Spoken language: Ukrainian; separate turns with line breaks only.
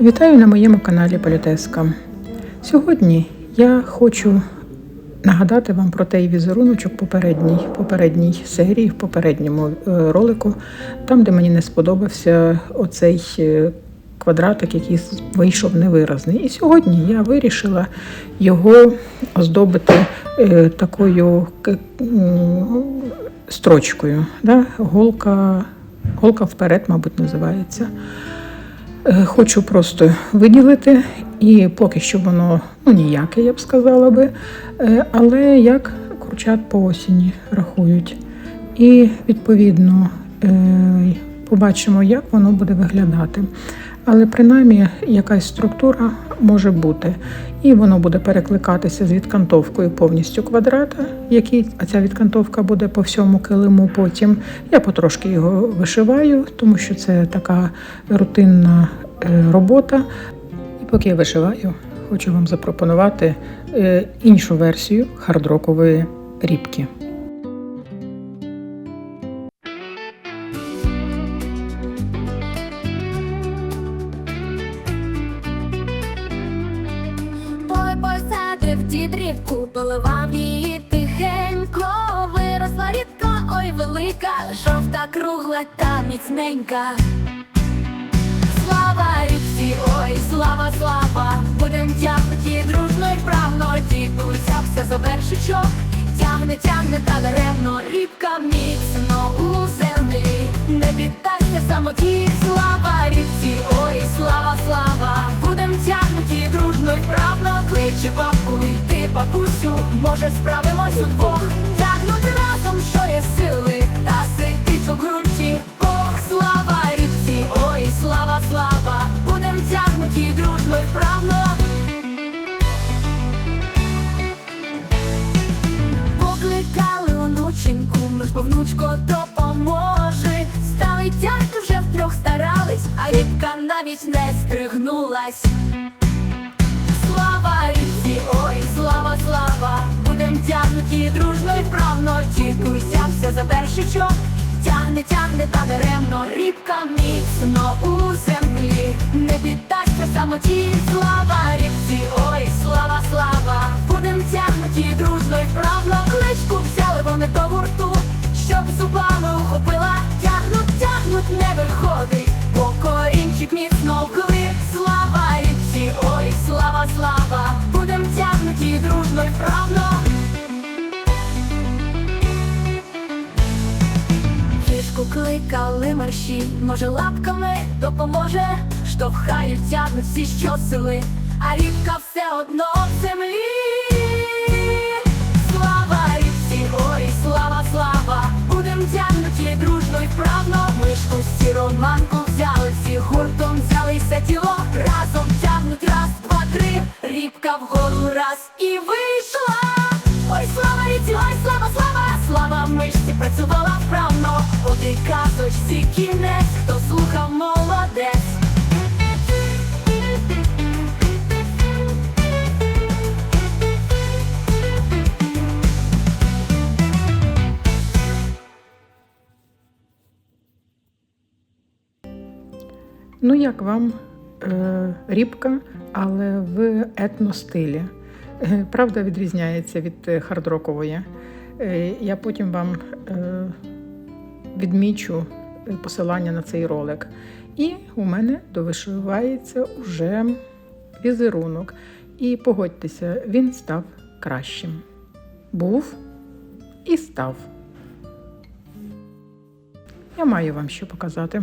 Вітаю на моєму каналі Політеска. Сьогодні я хочу нагадати вам про той візеруночок попередній, попередній серії, в попередньому е, ролику, там, де мені не сподобався оцей е, квадратик, який вийшов невиразний. І сьогодні я вирішила його оздобити е, такою строчкою. Да? Голка, голка вперед, мабуть, називається. Е, Хочу просто виділити, і поки що воно ну, ніяке, я б сказала би, е, але як курчат по осені рахують. І відповідно е, побачимо, як воно буде виглядати. Але принаймні якась структура може бути. І воно буде перекликатися з відкантовкою повністю квадрата, який, а ця відкантовка буде по всьому килиму потім. Я потрошки його вишиваю, тому що це така рутинна робота. І поки я вишиваю, хочу вам запропонувати е, іншу версію хардрокової рібки.
Той посадив дід рібку, поливав її тихенько, виросла рідка, ой велика, жовта, кругла та міцненька. Ой, слава, слава, будем тягнуті дружно й правно, дідуся все за вершичок, тягне, тягне та даремно, рібка міцно у землі, не піддасться самоті, слава рідці, ой, слава, слава, будем тягнуті дружно й правно, кличе бабу, йти бабусю, може справимось удвох, внучко допоможе. Стали тягти вже втрьох старались, а рібка навіть не стригнулась. Слава рідці, ой, слава, слава, будем тягнуті дружно і вправно, тітуся все за вершичок, тягне, тягне та даремно, рібка міцно у землі, не піддасться самоті, слава слава, будем тягнуті дружно і вправно. Кішку кликали марші, може лапками допоможе, штовхають, тягнуть всі щосили, а рібка все одно в землі. Слава рібці, ой, слава, слава, будем тягнуті дружно і вправно. Мишку всі вийшла. Ой, слава ріці, ой, слава, слава, слава мишці працювала вправно. І казочці кінець, хто слухав, молодець.
Ну, як вам е, рібка, але в етностилі. Правда, відрізняється від е, хардрокової. Е, Я потім вам е, відмічу посилання на цей ролик. І у мене довишивається уже візерунок. І погодьтеся, він став кращим. Був і став. Я маю вам що показати.